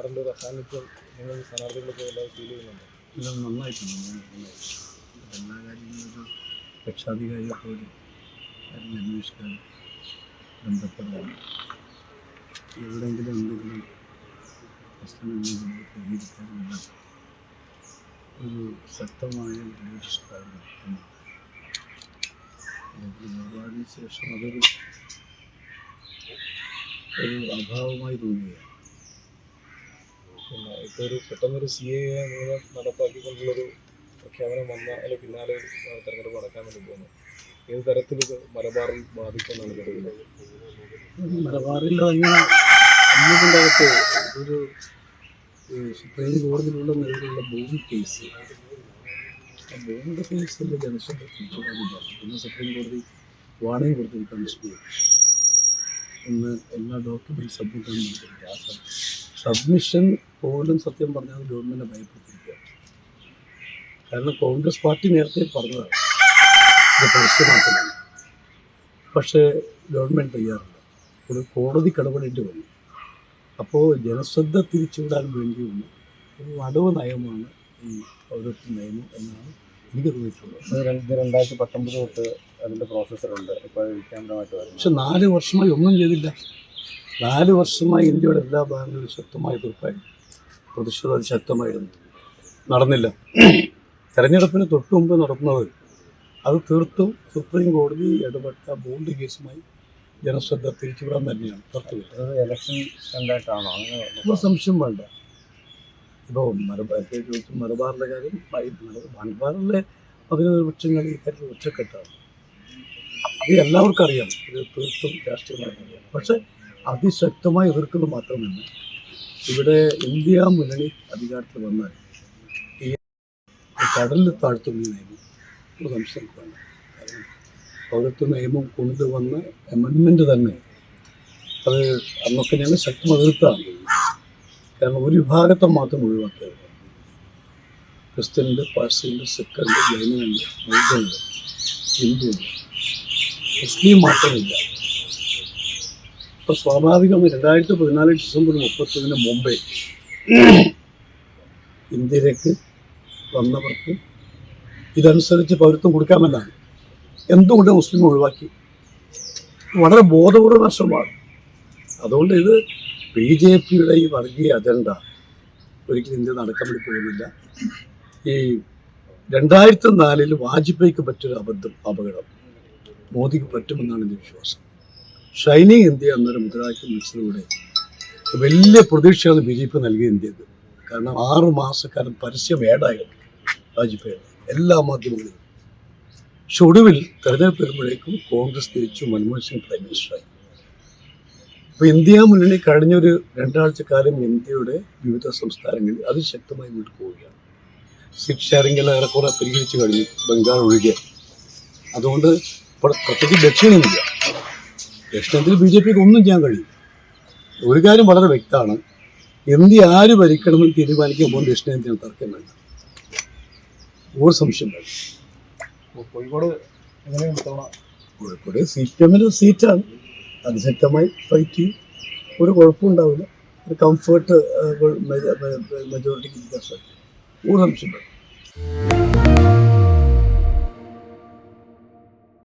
സാറിന്റെ ഒരു അസാന്നിധ്യം നിങ്ങൾ സ്ഥാനാർത്ഥികളൊക്കെ എല്ലാവരും ഫീൽ ചെയ്യുന്നുണ്ട്? എല്ലാം നന്നായിട്ടുണ്ട് എല്ലാ കാര്യങ്ങളും രക്ഷാധികാരിയെ പോലെ കാര്യം അന്വേഷിക്കാൻ ബന്ധപ്പെടാൻ എവിടെയെങ്കിലും എന്തെങ്കിലും പ്രശ്നമുണ്ടെങ്കിൽ പരിഹരിക്കാനുള്ള ഒരു ശക്തമായ അന്ന്. അല്ലെങ്കിൽ വേർപാടിന് ശേഷം അതൊരു ഒരു അഭാവമായി തോന്നുകയാണ് പിന്നെ ഇപ്പോൾ ഒരു പെട്ടെന്നൊരു സി എ നിയമം നടപ്പാക്കിക്കൊണ്ടുള്ളൊരു പ്രഖ്യാപനം വന്ന അതിന് പിന്നാലെ തെരഞ്ഞെടുപ്പ് നടക്കാൻ വേണ്ടി പോകുന്നു ഏത് തരത്തിൽ മലബാറിൽ ബാധിക്കുമെന്നാണ് കരുതുന്നത്? മലബാറിൽ അങ്ങനെ ഒരു സുപ്രീം കോടതിയിലുള്ള നിലവിലുള്ള ഭൂമി കേസ്. ആ ഭൂമിയുടെ കേസിന്റെ ജനശ്രദ്ധ തിരിച്ചുവിടാനില്ല ഇന്ന് സുപ്രീം കോടതി വാണിംഗ് കൊടുത്തിരിക്കുകയാണ് എസ് ഇന്ന് എല്ലാ ഡോക്യുമെന്റ് സബ്മിറ്റ് ചെയ്തിരിക്കുക ആ സബ്മിഷൻ പോലും സത്യം പറഞ്ഞാൽ ഗവൺമെന്റ് ഭയപ്പെട്ടിരിക്കുക കാരണം കോൺഗ്രസ് പാർട്ടി നേരത്തെ പറഞ്ഞതാണ് ഇത് പരസ്യമാക്കണം പക്ഷേ ഗവൺമെന്റ് തയ്യാറില്ല. ഒരു കോടതി കടപെടേണ്ടി വന്നു അപ്പോൾ ജനശ്രദ്ധ തിരിച്ചുവിടാൻ വേണ്ടിയുള്ള ഒരു അടവ് നയമാണ് ഈ പൗരത്വ നിയമം എന്നാണ് എനിക്ക് തോന്നിയിട്ടുള്ളത്. രണ്ടായിരത്തി പത്തൊമ്പത് തൊട്ട് അതിന്റെ പ്രോസസ്സറുണ്ട്. ഇപ്പോൾ വിജ്ഞാപനമായിട്ട് പക്ഷെ നാല് വർഷമായി ഒന്നും ചെയ്തില്ല. നാല് വർഷമായി ഇന്ത്യയുടെ എല്ലാ ഭാഗങ്ങളിലും ശക്തമായി എതിർപ്പായി പ്രതിഷേധം അതിശക്തമായിരുന്നു. നടന്നില്ല. തെരഞ്ഞെടുപ്പിന് തൊട്ട് മുമ്പ് നടന്നത് അത് തീർത്തും സുപ്രീം കോടതി ഇടപെട്ട ബോണ്ട് കേസുമായി ജനശ്രദ്ധ തിരിച്ചുവിടാൻ തന്നെയാണ്. അത് ഇലക്ഷൻ അങ്ങനെ ഒരു സംശയം വേണ്ട. ഇപ്പോൾ മലബാർ ചോദിച്ചു മലബാറിന്റെ കാര്യം മലബാറിലെ പതിനൊന്ന് ഈ കാര്യത്തിൽ ഒറ്റക്കെട്ടാണ്. ഇത് എല്ലാവർക്കും അറിയാം. ഇത് തീർത്തും രാഷ്ട്രീയമായിട്ട് അറിയാം പക്ഷേ അതിശക്തമായി എതിർക്കുന്നത് മാത്രമല്ല ഇവിടെ ഇന്ത്യ മുന്നണി അധികാരത്തിൽ വന്നാൽ കടലിൽ താഴ്ത്തുന്ന നിയമം. ഒരു പൗരത്വ നിയമം കൊണ്ടുവന്ന അമെൻമെന്റ് തന്നെ അത് അന്നൊക്കെ ഞങ്ങൾ ശക്തമായി എതിർത്താണ് കാരണം ഒരു വിഭാഗത്തെ മാത്രം ഒഴിവാക്കിയത്. ക്രിസ്ത്യനുണ്ട് പാഴ്സിയുണ്ട് സിഖുണ്ട് ജൈനുണ്ട് ബൗദ്ധമുണ്ട് ഹിന്ദുണ്ട് മുസ്ലിം മാത്രമില്ല. അപ്പോൾ സ്വാഭാവികമായി രണ്ടായിരത്തി പതിനാല് ഡിസംബർ മുപ്പത്തൊന്നിന് മുമ്പേ ഇന്ത്യയിലേക്ക് വന്നവർക്ക് ഇതനുസരിച്ച് പൗരത്വം കൊടുക്കാമെന്നാണ്. എന്തുകൊണ്ട് മുസ്ലിം ഒഴിവാക്കി? വളരെ ബോധപൂർവ നഷ്ടമാണ് അതുകൊണ്ട് ഇത് ബി ജെ പിയുടെ ഈ വർഗീയ അജണ്ട ഒരിക്കലും ഇന്ത്യ നടക്കാൻ വേണ്ടി പോകുന്നില്ല. ഈ രണ്ടായിരത്തി നാലിൽ വാജ്പേയിക്ക് പറ്റിയൊരു അബദ്ധം അപകടം മോദിക്ക് പറ്റുമെന്നാണ് എന്റെ വിശ്വാസം. ഷൈനിങ് ഇന്ത്യ എന്നൊരു മുദ്രാവാക്യം വിളിച്ചതിലൂടെ വലിയ പ്രതീക്ഷയാണ് ബി ജെ പി നൽകിയ ഇന്ത്യയ്ക്ക് കാരണം ആറ് മാസക്കാലം പരസ്യം ഏടായിരുന്നു വാജ്പേയി എല്ലാ മാധ്യമങ്ങളിലും. പക്ഷെ ഒടുവിൽ തെരഞ്ഞെടുപ്പ് വരുമ്പോഴേക്കും കോൺഗ്രസ് തിരിച്ചു മൻമോഹൻ സിംഗ് പ്രൈം മിനിസ്റ്ററായി. അപ്പോൾ ഇന്ത്യ മുന്നണി കഴിഞ്ഞൊരു രണ്ടാഴ്ച കാലം ഇന്ത്യയുടെ വിവിധ സംസ്ഥാനങ്ങളിൽ അതിശക്തമായി മുന്നോട്ട് പോവുകയാണ്. സീറ്റ് എല്ലാം ഏറെക്കുറെ പരിഹരിച്ചു കഴിഞ്ഞു ബംഗാൾ ഒഴികെ. അതുകൊണ്ട് പ്രത്യേകിച്ച് ദക്ഷിണേന്ത്യ ദക്ഷിണേന്ത്യയിൽ ബി ജെ പിക്ക് ഒന്നും ചെയ്യാൻ കഴിയും ഒരു കാര്യം വളരെ വ്യക്തമാണ്. ഇന്ത്യ ആര് ഭരിക്കണമെന്ന് തീരുമാനിക്കുമ്പോൾ ദക്ഷിണേന്ത്യയാണ് തർക്കം വേണ്ട. ഒരു സംശയം വേണ്ട. കോഴിക്കോട് കോഴിക്കോട് സി പി എമ്മിന്റെ സീറ്റാണ്. അതിശക്തമായി ഫൈറ്റ് ചെയ്യും. ഒരു കുഴപ്പമുണ്ടാവില്ല. ഒരു കംഫർട്ട് മെജോറിറ്റിക്ക് ഇരിക്കാൻ സാധിക്കും. ഒരു സംശയം വേണ്ട.